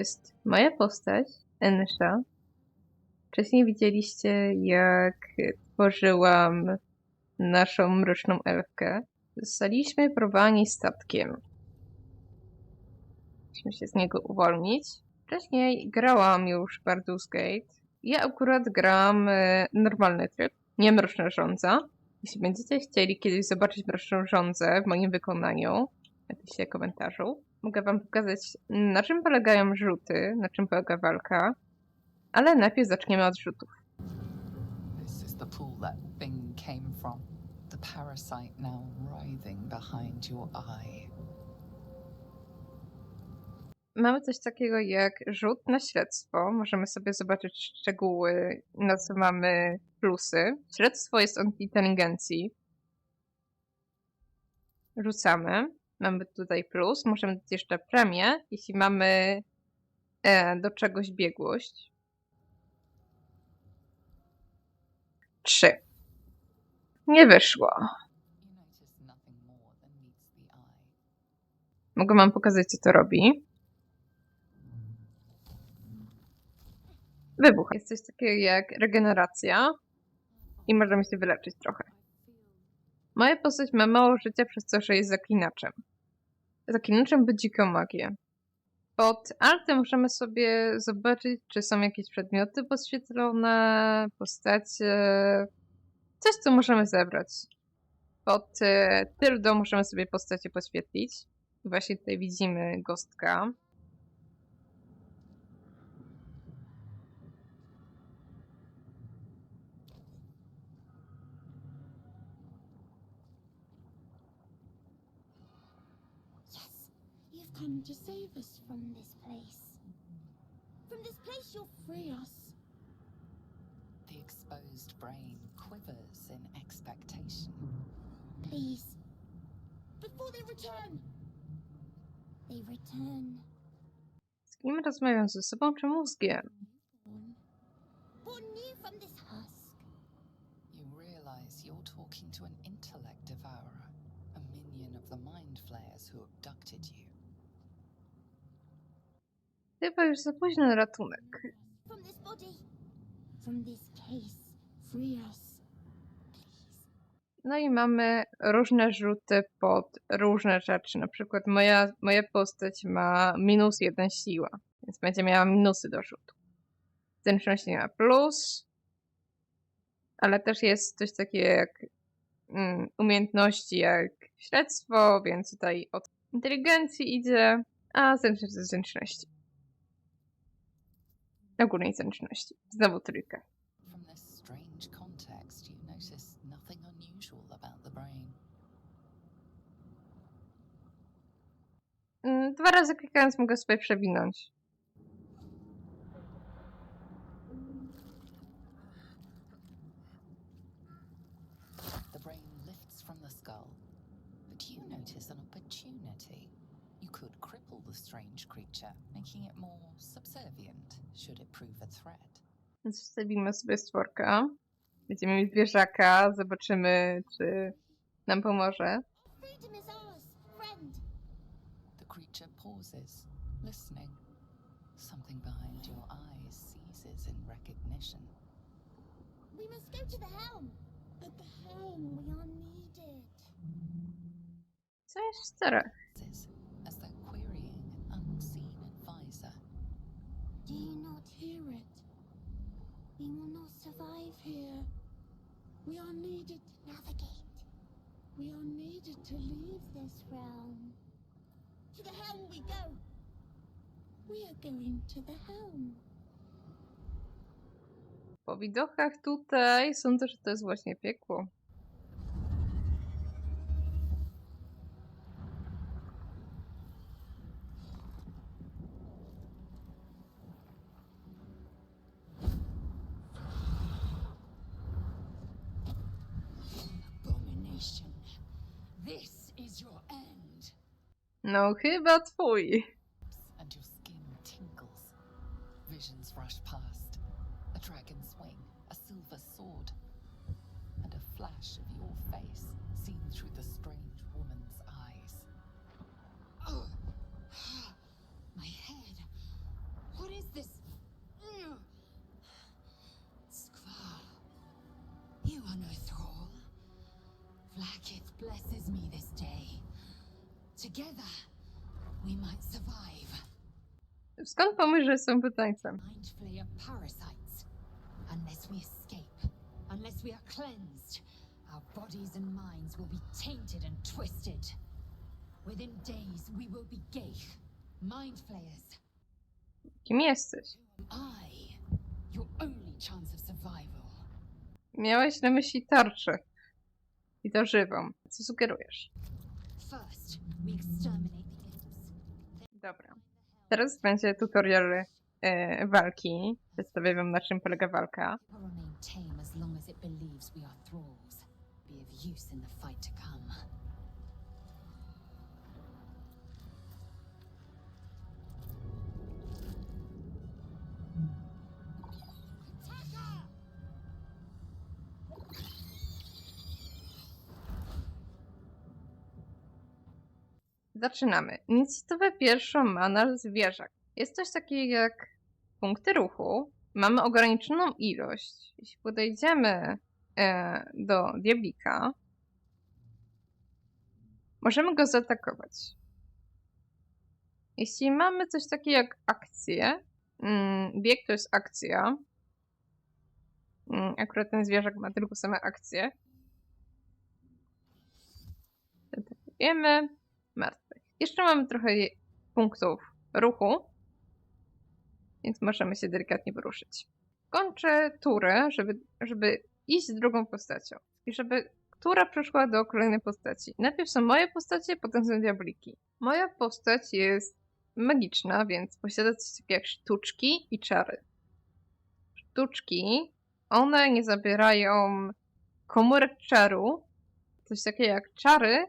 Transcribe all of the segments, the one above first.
Jest moja postać, Ensha. Wcześniej widzieliście, jak tworzyłam naszą mroczną elfkę. Zostaliśmy porwani statkiem. Musimy się z niego uwolnić. Wcześniej grałam już Baldur's Gate. Ja akurat gram e, normalny tryb, nie mroczna żądza. Jeśli będziecie chcieli kiedyś zobaczyć mroczną żądzę w moim wykonaniu, napiszcie w komentarzu. Mogę wam pokazać, na czym polegają rzuty, na czym polega walka. Ale najpierw zaczniemy od rzutów. This is the pool that came from. The parasite now writhing behind your eye. Mamy coś takiego jak rzut na śledztwo. Możemy sobie zobaczyć szczegóły, na co mamy plusy. Śledztwo jest od inteligencji. Rzucamy. Mamy tutaj plus. Możemy dać jeszcze premię, jeśli mamy e, do czegoś biegłość. Trzy. Nie wyszło. Mogę wam pokazać, co to robi. Wybuch. Jest coś takiego jak regeneracja i możemy się wyleczyć trochę. Moja postać ma mało życia przez to, że jest zaklinaczem. Zaklinaczem by dziką magię. Pod altem możemy sobie zobaczyć, czy są jakieś przedmioty podświetlone, postacie, coś, co możemy zebrać. Pod e, tyldą możemy sobie postacie podświetlić. Właśnie tutaj widzimy gostka. Come to save us from this place. From this place, you'll free us. The exposed brain quivers in expectation. Please. Before they return. They return. Z kim rozmawiam ze sobą czy mózgiem? Born, born new from this husk. You realize you're talking to an intellect devourer, a minion of the mind flayers who abducted you. Chyba już za późno na ratunek. From this body. From this case. Free us. Please. No i mamy różne rzuty pod różne rzeczy. Na przykład moja, moja postać ma minus jeden siła, więc będzie miała minusy do rzutu. Zręczności ma plus, ale też jest coś takiego jak mm, umiejętności jak śledztwo, więc tutaj od inteligencji idzie, a zręczność zręczności. Ogólnej zręczności. Znowu trójkę. From this strange context, you notice nothing unusual about the brain. Mm, Dwa razy klikając mogę sobie przewinąć. The brain lifts from the skull, but you notice an opportunity. You could cripple the strange creature, making it more subservient should it prove a threat. Więc wstawimy sobie stworka. Będziemy mieć zwierzaka, zobaczymy, czy nam pomoże. The creature pauses, listening. Something behind your eyes seizes in recognition. We must go to the helm. At the helm, we are needed. Co jest w as though querying an unseen advisor. Do you not hear it? We will not survive here. We are needed to navigate. We are needed to leave this realm. To the helm we go. We are going to the helm. Po widokach tutaj sądzę, że to jest właśnie piekło. No chyba twój. and your skin tingles. Visions rush past. A dragon's wing, a silver sword, and a flash of your face seen through the strange woman's Skąd pomysł, że jestem pytańcem? Mind flayer parasites. Unless we escape, unless we are cleansed, our bodies and minds will be tainted and twisted. Within days, we will be Geich, mind flayers. Kim jesteś? I, your only chance of survival. Miałeś na myśli tarczę. I to żywą. Co sugerujesz? First, we exterminate the imps. Dobra. Teraz będzie tutorial e, walki. Przedstawię wam na czym polega walka. It will remain tame as long as it believes we are thralls. Zaczynamy. Inicjatywę pierwszą ma nasz zwierzak. Jest coś takiego jak punkty ruchu. Mamy ograniczoną ilość. Jeśli podejdziemy e, do diablika, możemy go zaatakować. Jeśli mamy coś takiego jak akcję, mm, bieg to jest akcja. Mm, akurat ten zwierzak ma tylko same akcje. Atakujemy martwych. Jeszcze mamy trochę punktów ruchu, więc możemy się delikatnie poruszyć. Kończę turę, żeby, żeby iść z drugą postacią i żeby która przeszła do kolejnej postaci. Najpierw są moje postacie, potem są diabliki. Moja postać jest magiczna, więc posiada coś takiego jak sztuczki i czary. Sztuczki, one nie zabierają komórek czaru, coś takiego jak czary,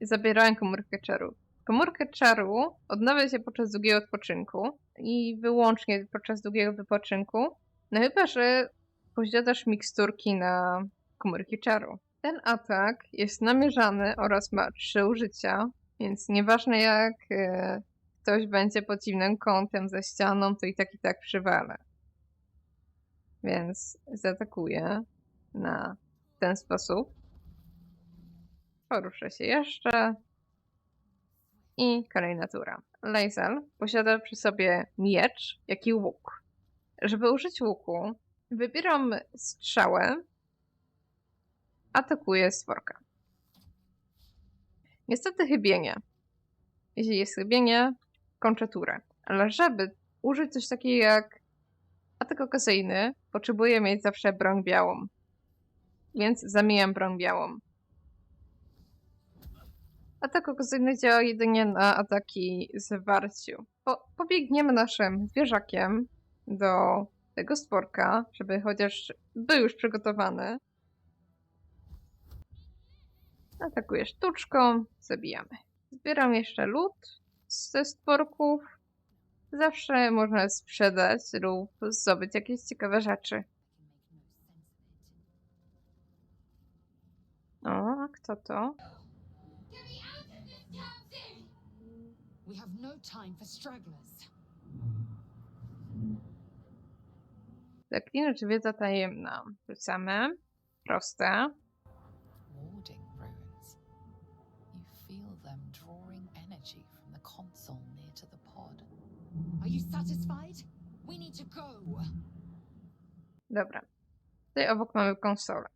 zabierają komórkę czaru. Komórkę czaru odnawia się podczas długiego odpoczynku i wyłącznie podczas długiego wypoczynku, no chyba, że posiadasz miksturki na komórki czaru. Ten atak jest namierzany oraz ma trzy użycia, więc nieważne jak e, ktoś będzie pod dziwnym kątem ze ścianą, to i tak i tak przywalę. Więc zaatakuję na ten sposób. Poruszę się jeszcze. I kolejna tura. Lae'zel posiada przy sobie miecz, jak i łuk. Żeby użyć łuku, wybieram strzałę, atakuję stworka. Niestety chybienie. Jeśli jest chybienie, kończę turę. Ale żeby użyć coś takiego jak atak okazyjny, potrzebuję mieć zawsze broń białą. Więc zamieniam broń białą. Atak okazyjny działa jedynie na ataki z warciu. Po, pobiegniemy naszym zwierzakiem do tego sporka, żeby chociaż był już przygotowany. Atakuję sztuczką, zabijamy. Zbieram jeszcze lód ze sporków. Zawsze można sprzedać lub zdobyć jakieś ciekawe rzeczy. O, a kto to? We have no time for stragglers. Zaklinacz wiedza tajemna. Rzucamy. Proste. Warding runes. You feel them drawing energy from the console near to the pod. Are you satisfied? We need to go. Dobra. Tutaj obok mamy konsolę.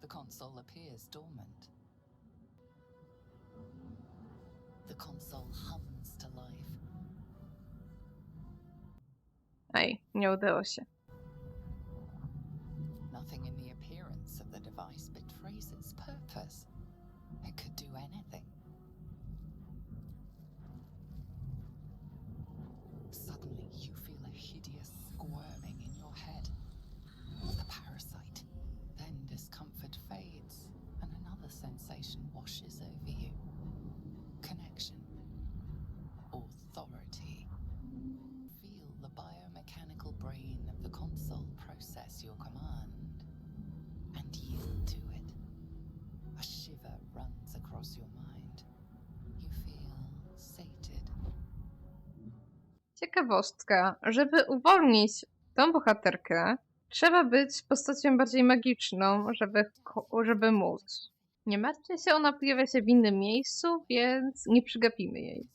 The console appears dormant. Console hums to life. Ej, nie udało się. Nothing in the appearance of the device betrays its purpose. It could do anything. Ciekawostka. Żeby uwolnić tą bohaterkę, trzeba być postacią bardziej magiczną, żeby, żeby móc. Nie martwcie się, ona pojawia się w innym miejscu, więc nie przegapimy jej.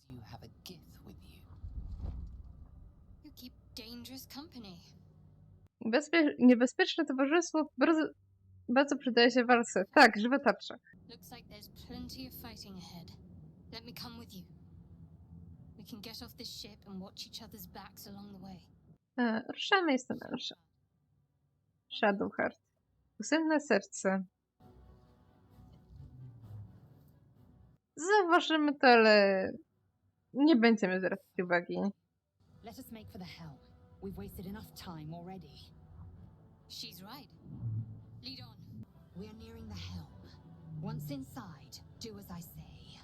Bezpie- niebezpieczne towarzystwo bardzo, bardzo przydaje się walce. Tak, żywe tarcze. Looks like there's plenty of fighting ahead. Let me come with you. We can get off this ship and watch each other's backs along the way. E, ruszamy, jestem mężem. Shadowheart. Kusenne serce. Zauważymy to, ale nie będziemy zwracać uwagi. Let us make for the helm. We've wasted enough time already. She's right. Lead on. We are nearing the helm. Once inside, do as I say.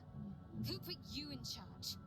Who put you in charge?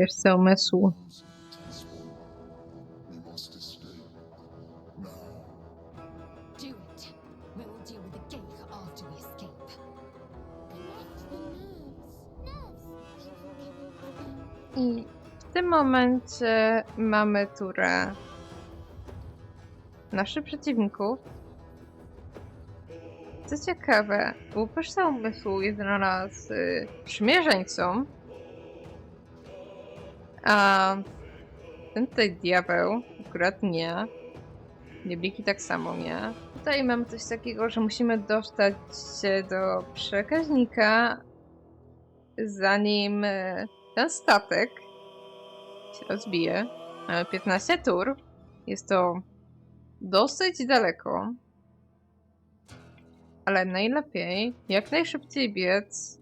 nerves. Nerves. I w tym momencie mamy turę naszych przeciwników. Co ciekawe, łupaszca umysłu jest dla y, a ten tutaj diabeł akurat nie. Diebliki tak samo nie. Tutaj mamy coś takiego, że musimy dostać się do przekaźnika, zanim y, ten statek się rozbije. Mamy 15 tur. Jest to dosyć daleko. Ale najlepiej jak najszybciej biec,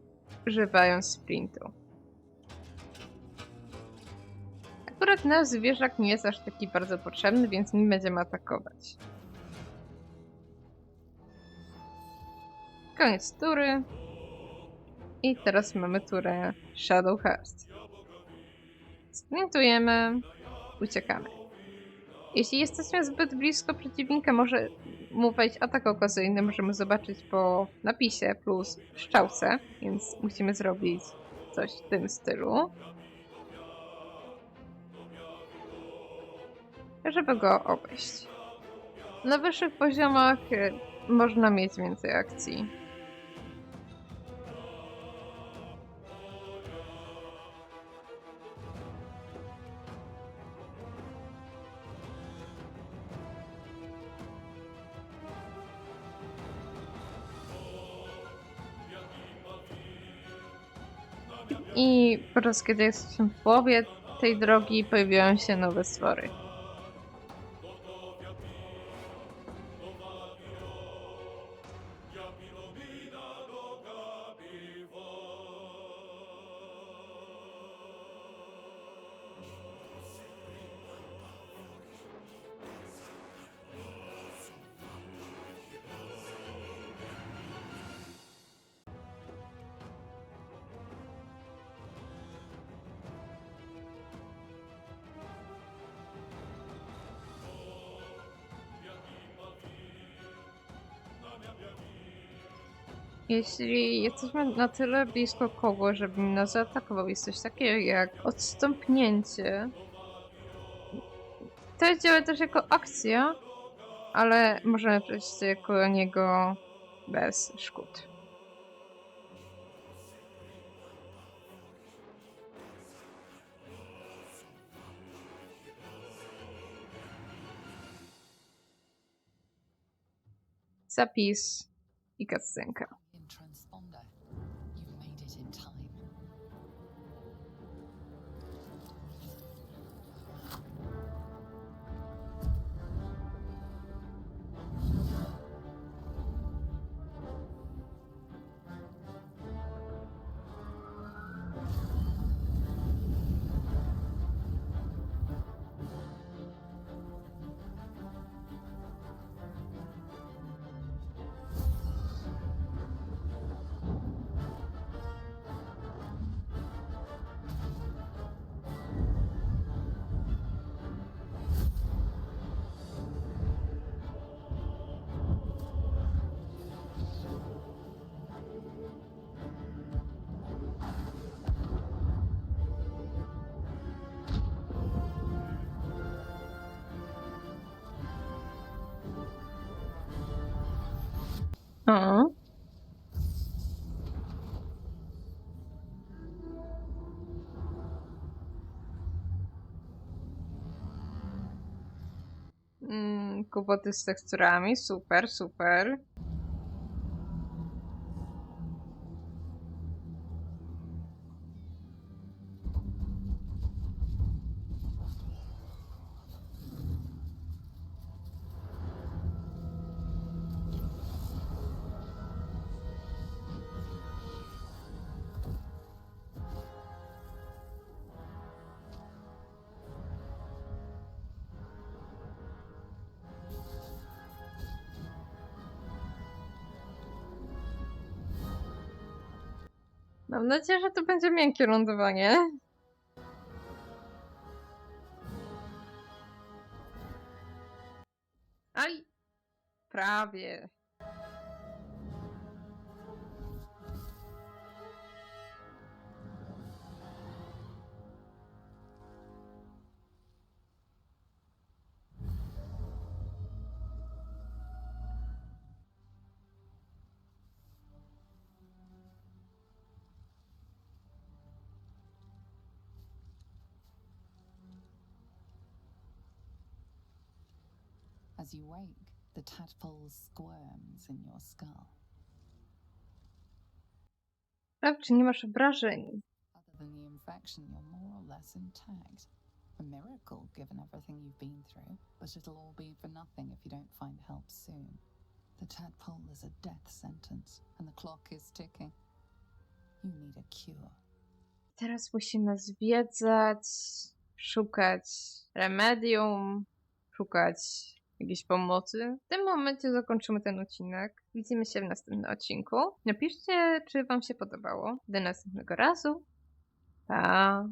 używając sprintu. Akurat nasz zwierzak nie jest aż taki bardzo potrzebny, więc nie będziemy atakować. Koniec tury. I teraz mamy turę Shadow Hearst. Sprintujemy, uciekamy. Jeśli jesteśmy zbyt blisko przeciwnika, może mu wejść atak okazyjny, możemy zobaczyć po napisie plus szczałce, więc musimy zrobić coś w tym stylu. Żeby go obejść. Na wyższych poziomach y, można mieć więcej akcji. I podczas kiedy jesteśmy w połowie tej drogi, pojawiają się nowe stwory. Jeśli jesteśmy na tyle blisko kogoś, żeby nas zaatakował, jest coś takiego jak odstąpnięcie. To działa też jako akcja, ale możemy przejść jako niego bez szkód. Zapis i cutscenka. O. Mm, kłopoty z teksturami, super, super. Mam nadzieję, że to będzie miękkie lądowanie. Aj! Prawie. As you wake, the tadpole squirms in your skull. Sprawdź, czy nie masz obrażeń. Other than the infection, you're more or less intact. A miracle, given everything you've been through, but it'll all be for nothing if you don't find help soon. The tadpole is a death sentence, and the clock is ticking. You need a cure. Teraz musimy zwiedzać, szukać remedium, szukać jakiejś pomocy. W tym momencie zakończymy ten odcinek. Widzimy się w następnym odcinku. Napiszcie, czy Wam się podobało. Do następnego razu. Pa!